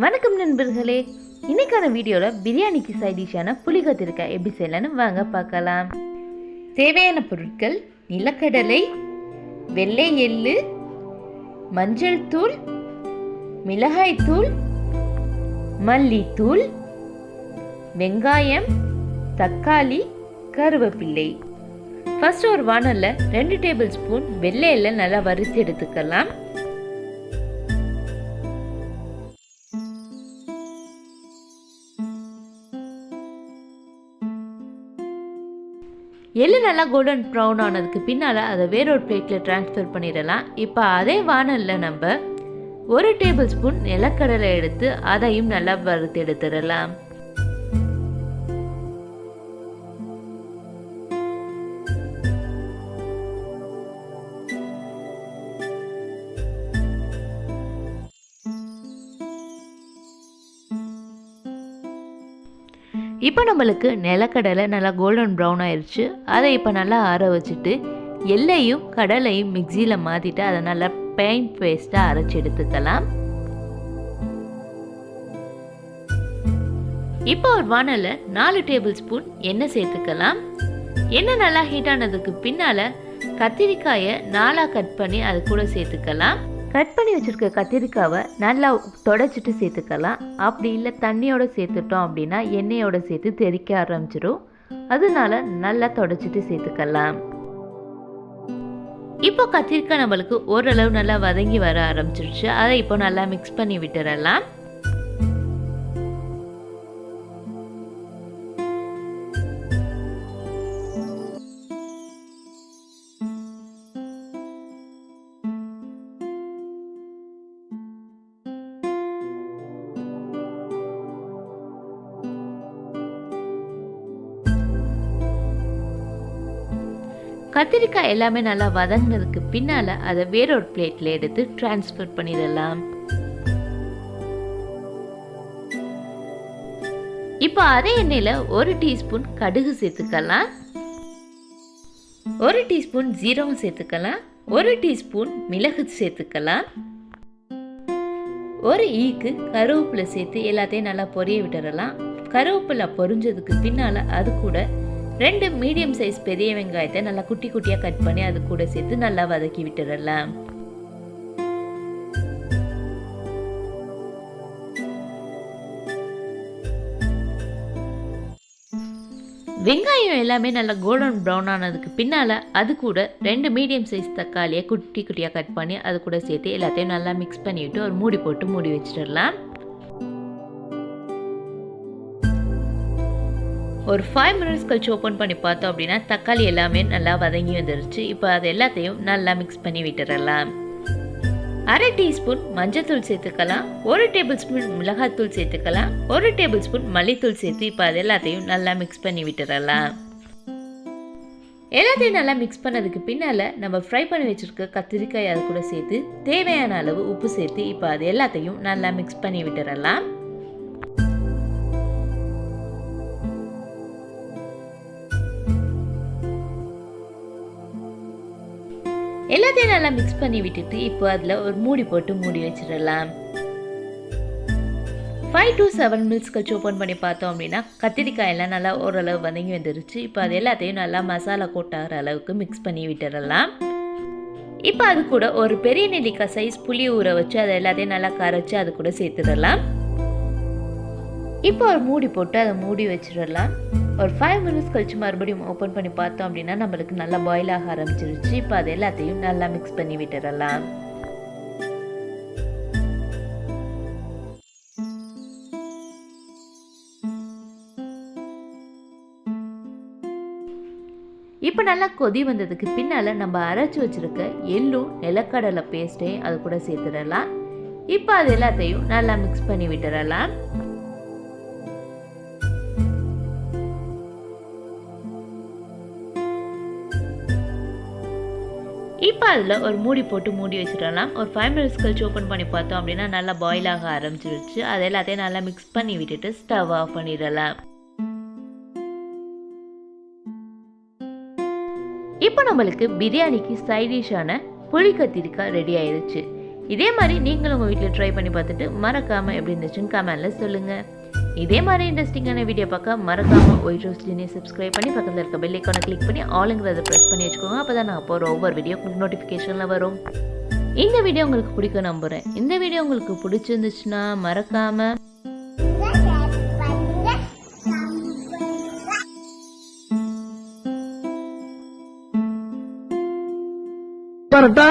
வணக்கம் நண்பர்களே. இன்னைக்கான வீடியோவில் பிரியாணிக்கு சைடிஷான டிஷ்ஷான புளி கத்திரிக்காய் எப்படி செய்யலான்னு வாங்க பார்க்கலாம். தேவையான பொருட்கள் நிலக்கடலை வெள்ளை எள்ளு மஞ்சள் தூள் மிளகாய் தூள் மல்லித்தூள் வெங்காயம் தக்காளி கருவேப்பிள்ளை ஃபர்ஸ்ட் ஒரு வானல்ல ரெண்டு டேபிள் ஸ்பூன் வெள்ளை எள்ளை நல்லா வறுத்து எடுத்துக்கலாம். எள்ளு நல்லா கோல்டன் ப்ரௌன் ஆனதுக்கு பின்னால் அதை வேறொரு பிளேட்டில் டிரான்ஸ்ஃபர் பண்ணிடலாம். இப்போ அதே வானலில் நம்ம ஒரு டேபிள் ஸ்பூன் நிலக்கடலை எடுத்து அதையும் நல்லா வறுத்து எடுத்துடலாம். இப்போ நம்மளுக்கு நிலக்கடலை நல்லா கோல்டன் ப்ரௌன் ஆயிடுச்சு அதை இப்போ நல்லா ஆற வச்சுட்டு எல்லையும் கடலையும் மிக்சியில் மாற்றிட்டு அதை நல்லா பெயின் பேஸ்ட்டாக அரைச்சி எடுத்துக்கலாம். இப்போ ஒரு வானலில் நாலு டேபிள் ஸ்பூன் எண்ணெய் சேர்த்துக்கலாம். எண்ணெய் நல்லா ஹீட் ஆனதுக்கு பின்னால் கத்திரிக்காயை நாலாக கட் பண்ணி அது கூட சேர்த்துக்கலாம். கட் பண்ணி வச்சுருக்க கத்திரிக்காவை நல்லா தொடச்சிட்டு சேர்த்துக்கலாம். அப்படி இல்லை தண்ணியோட சேர்த்துட்டோம் அப்படின்னா எண்ணெயோட சேர்த்து தெறிக்க ஆரம்பிச்சிடும் அதனால நல்லா தொடச்சிட்டு சேர்த்துக்கலாம். இப்போ கத்திரிக்காய் நம்மளுக்கு ஓரளவு நல்லா வதங்கி வர ஆரம்பிச்சிருச்சு. அதை இப்போ நல்லா மிக்ஸ் பண்ணி விட்டுறலாம். கத்திரிக்காய் எல்லாமே நல்லா வதங்கினதுக்கு பின்னால் அதை வேறொரு பிளேட்டில் எடுத்து டிரான்ஸ்ஃபர் பண்ணிடலாம். இப்போ அதே எண்ணெயில் ஒரு டீஸ்பூன் கடுகு சேர்த்துக்கலாம். ஒரு டீஸ்பூன் ஜீரகம் சேர்த்துக்கலாம். ஒரு டீஸ்பூன் மிளகு சேர்த்துக்கலாம். ஒரு ஈக்கு கருவேப்பிலை சேர்த்து எல்லாத்தையும் நல்லா பொரிய விட்டுறலாம் கருவேப்பிலை பொரிஞ்சதுக்கு பின்னால் அது கூட ரெண்டு மீடியம் சைஸ் பெரிய வெங்காயத்தை நல்லா குட்டி குட்டியாக கட் பண்ணி அது கூட சேர்த்து நல்லா வதக்கி விட்டுடலாம் வெங்காயம் எல்லாமே நல்லா கோல்டன் ப்ரௌன் ஆனதுக்கு பின்னால் அது கூட ரெண்டு மீடியம் சைஸ் தக்காளியை குட்டி குட்டியாக கட் பண்ணி அது கூட சேர்த்து எல்லாத்தையும் நல்லா மிக்ஸ் பண்ணிவிட்டு ஒரு மூடி போட்டு மூடி வச்சிடலாம். ஒரு ஃபைவ் மினிட்ஸ் கழிச்சு ஓப்பன் பண்ணி பார்த்தோம் அப்படின்னா தக்காளி எல்லாமே நல்லா வதங்கி வந்துருச்சு. இப்போ அது எல்லாத்தையும் நல்லா மிக்ஸ் பண்ணி விட்டுறலாம் அரை டீஸ்பூன் மஞ்சத்தூள் சேர்த்துக்கலாம். ஒரு டேபிள் ஸ்பூன் மிளகாத்தூள் சேர்த்துக்கலாம். ஒரு டேபிள் ஸ்பூன் மல்லித்தூள் சேர்த்து இப்போ அது எல்லாத்தையும் நல்லா மிக்ஸ் பண்ணி விட்டுறலாம் எல்லாத்தையும் நல்லா மிக்ஸ் பண்ணதுக்கு பின்னால் நம்ம ஃப்ரை பண்ணி வச்சுருக்க கத்திரிக்காய் அது கூட சேர்த்து தேவையான அளவு உப்பு சேர்த்து இப்போ அது எல்லாத்தையும் நல்லா மிக்ஸ் பண்ணி விட்டுறலாம் எல்லாத்தையும் நல்லா மிக்ஸ் பண்ணி விட்டுட்டு இப்போ அதில் ஒரு மூடி போட்டு மூடி வச்சிடலாம். ஃபைவ் டு செவன் மினிட்ஸ் கழிச்சு ஓப்பன் பண்ணி பார்த்தோம் அப்படின்னா கத்திரிக்காய் எல்லாம் நல்லா ஓரளவு வதங்கி வந்துருச்சு. இப்போ அது எல்லாத்தையும் நல்லா மசாலா கூட்டாகிற அளவுக்கு மிக்ஸ் பண்ணி விட்டுடலாம். இப்போ அது கூட ஒரு பெரிய நெல்லிக்காய் சைஸ் புளி ஊற வச்சு அதை எல்லாத்தையும் நல்லா கரைச்சி அது கூட சேர்த்துடலாம். இப்போ ஒரு மூடி போட்டு அதை மூடி வச்சிடலாம். ஒரு ஃபைவ் மினிட்ஸ் கழிச்சு மறுபடியும் ஓப்பன் பண்ணி பார்த்தோம் அப்படின்னா நம்மளுக்கு நல்லா பாயில் ஆக ஆரம்பிச்சிருச்சு. இப்போ அது எல்லாத்தையும் நல்லா மிக்ஸ் பண்ணி விட்டுறலாம் இப்போ நல்லா கொதி வந்ததுக்கு பின்னால் நம்ம அரைச்சி வச்சுருக்க எள்ளும் நிலக்கடலை பேஸ்ட்டையும் அது கூட சேர்த்துடலாம். இப்போ அது எல்லாத்தையும் நல்லா மிக்ஸ் பண்ணி விட்டுறலாம் இப்போ அதில் ஒரு மூடி போட்டு மூடி வச்சிடலாம். ஒரு ஃபைவ் மினிட்ஸ் கழிச்சு ஓப்பன் பண்ணி பார்த்தோம் அப்படின்னா நல்லா பாயில் ஆக ஆரம்பிச்சிருச்சு. அது எல்லாத்தையும் நல்லா மிக்ஸ் பண்ணி விட்டுட்டு ஸ்டவ் ஆஃப் பண்ணிடலாம். இப்போ நம்மளுக்கு பிரியாணிக்கு சைடிஷான புளி கத்திரிக்காய் ரெடி ஆயிடுச்சு இதே மாதிரி நீங்களும் உங்கள் வீட்டில் ட்ரை பண்ணி பார்த்துட்டு மறக்காமல் எப்படி இருந்துச்சுன்னு கமெண்டில் சொல்லுங்கள் இதே மாதிரி இன்ட்ரெஸ்டிங்கான வீடியோ பார்க்க மறக்காமல் ஒயிட் ரோஸ் ஜினி சப்ஸ்கிரைப் பண்ணி பக்கத்தில் இருக்க பெல் ஐக்கானை கிளிக் பண்ணி ஆளுங்கிறத ப்ரெஸ் பண்ணி வச்சுக்கோங்க. அப்போ தான் நான் போகிற ஒவ்வொரு வீடியோ உங்களுக்கு நோட்டிஃபிகேஷனில் வரும். இந்த வீடியோ உங்களுக்கு பிடிக்கும் நம்புகிறேன் இந்த வீடியோ உங்களுக்கு பிடிச்சிருந்துச்சுன்னா மறக்காமல் பரட்டா